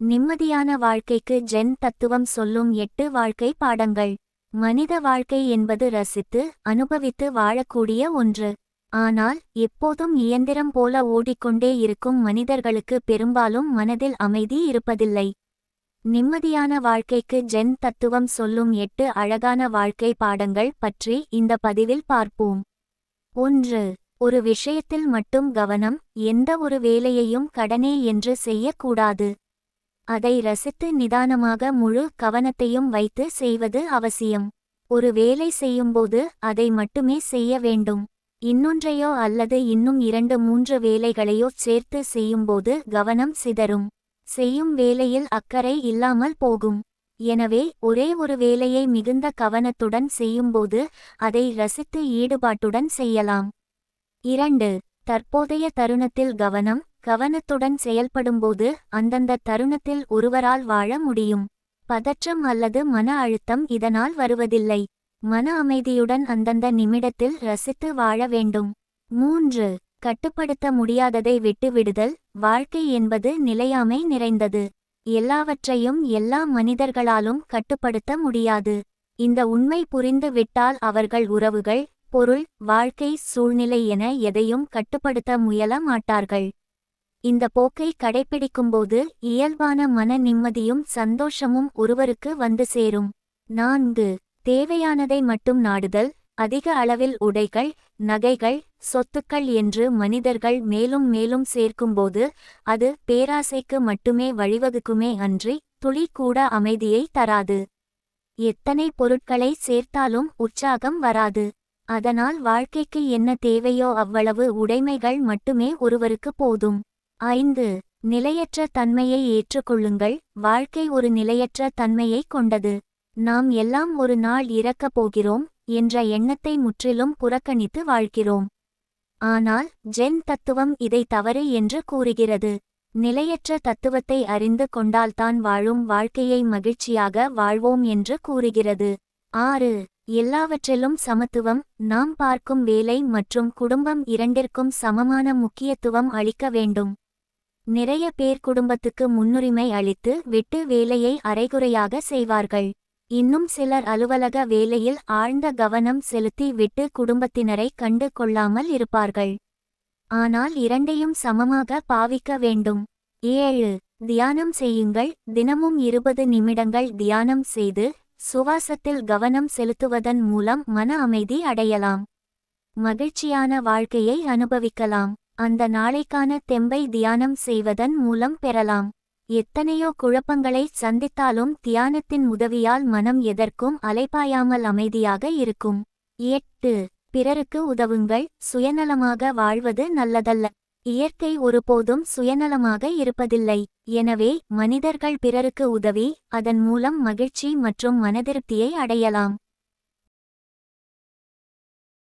நிம்மதியான வாழ்க்கைக்கு ஜென் தத்துவம் சொல்லும் எட்டு வாழ்க்கை பாடங்கள். மனித வாழ்க்கை என்பது ரசித்து அனுபவித்து வாழக்கூடிய ஒன்று. ஆனால் எப்போதும் இயந்திரம் போல ஓடிக்கொண்டே இருக்கும் மனிதர்களுக்கு பெரும்பாலும் மனதில் அமைதி இருப்பதில்லை. நிம்மதியான வாழ்க்கைக்கு ஜென் தத்துவம் சொல்லும் எட்டு அழகான வாழ்க்கை பாடங்கள் பற்றி இந்த பதிவில் பார்ப்போம். ஒன்று ஒரு விஷயத்தில் மட்டும் கவனம் எந்த ஒரு வேலையையும் கடனே என்று செய்யக்கூடாது. அதை ரசித்து நிதானமாக முழு கவனத்தையும் வைத்து செய்வது அவசியம். ஒரு வேலை செய்யும்போது அதை மட்டுமே செய்ய வேண்டும். இன்னொன்றையோ அல்லது இன்னும் இரண்டு மூன்று வேலைகளையோ சேர்த்து செய்யும்போது கவனம் சிதறும். செய்யும் வேலையில் அக்கறை இல்லாமல் போகும். எனவே ஒரே ஒரு வேலையை மிகுந்த கவனத்துடன் செய்யும்போது அதை ரசித்து ஈடுபாட்டுடன் செய்யலாம். இரண்டு தற்போதைய தருணத்தில் கவனம் கவனத்துடன் செயல்படும்போது அந்தந்த தருணத்தில் ஒருவரால் வாழ முடியும். பதற்றம் அல்லது மன அழுத்தம் இதனால் வருவதில்லை. மன அமைதியுடன் அந்தந்த நிமிடத்தில் ரசித்து வாழ வேண்டும். மூன்று கட்டுப்படுத்த முடியாததை விட்டுவிடுதல். வாழ்க்கை என்பது நிலையாமை நிறைந்தது. எல்லாவற்றையும் எல்லா மனிதர்களாலும் கட்டுப்படுத்த முடியாது. இந்த உண்மை புரிந்து விட்டால் அவர்கள் உறவுகள் பொருள் வாழ்க்கை சூழ்நிலை என எதையும் கட்டுப்படுத்த முயல மாட்டார்கள். இந்த போக்கை கடைப்பிடிக்கும்போது இயல்பான மன நிம்மதியும் சந்தோஷமும் ஒருவருக்கு வந்து சேரும். நான்கு. தேவையானதை மட்டும் நாடுதல் அதிக அளவில் உடைகள் நகைகள் சொத்துக்கள் என்று மனிதர்கள் மேலும் மேலும் சேர்க்கும்போது அது பேராசைக்கு மட்டுமே வழிவகுக்குமே அன்றி துளி கூட அமைதியை தராது. எத்தனை பொருட்களை சேர்த்தாலும் உற்சாகம் வராது. அதனால் வாழ்க்கைக்கு என்ன தேவையோ அவ்வளவு உடைமைகள் மட்டுமே ஒருவருக்கு போதும். ஐந்து நிலையற்ற தன்மையை ஏற்றுக்கொள்ளுங்கள். வாழ்க்கை ஒரு நிலையற்ற தன்மையை கொண்டது. நாம் எல்லாம் ஒரு நாள் இறக்கப் போகிறோம் என்ற எண்ணத்தை முற்றிலும் புறக்கணித்து வாழ்கிறோம். ஆனால் ஜென் தத்துவம் இதை தவறு என்று கூறுகிறது. நிலையற்ற தத்துவத்தை அறிந்து கொண்டால்தான் வாழும் வாழ்க்கையை மகிழ்ச்சியாக வாழ்வோம் என்று கூறுகிறது. ஆறு எல்லாவற்றிலும் சமத்துவம் நாம் பார்க்கும் வேலை மற்றும் குடும்பம் இரண்டிற்கும் சமமான முக்கியத்துவம் அளிக்க வேண்டும். நிறைய பேர் குடும்பத்துக்கு முன்னுரிமை அளித்து விட்டு வேலையை அரைகுறையாக செய்வார்கள். இன்னும் சிலர் அலுவலக வேலையில் ஆழ்ந்த கவனம் செலுத்தி விட்டு குடும்பத்தினரை கண்டு கொள்ளாமல் இருப்பார்கள். ஆனால் இரண்டையும் சமமாக பாவிக்க வேண்டும். ஏழு. தியானம் செய்யுங்கள். தினமும் இருபது நிமிடங்கள் தியானம் செய்து சுவாசத்தில் கவனம் செலுத்துவதன் மூலம் மன அமைதி அடையலாம். மகிழ்ச்சியான வாழ்க்கையை அனுபவிக்கலாம். அந்த நாளைக்கான தெம்பை தியானம் செய்வதன் மூலம் பெறலாம். எத்தனையோ குழப்பங்களை சந்தித்தாலும் தியானத்தின் உதவியால் மனம் எதற்கும் அலைபாயாமல் அமைதியாக இருக்கும். எட்டு. பிறருக்கு உதவுங்கள். சுயநலமாக வாழ்வது நல்லதல்ல. இயற்கை ஒருபோதும் சுயநலமாக இருப்பதில்லை. எனவே மனிதர்கள் பிறருக்கு உதவி அதன் மூலம் மகிழ்ச்சி மற்றும் மனதிருப்தியை அடையலாம்.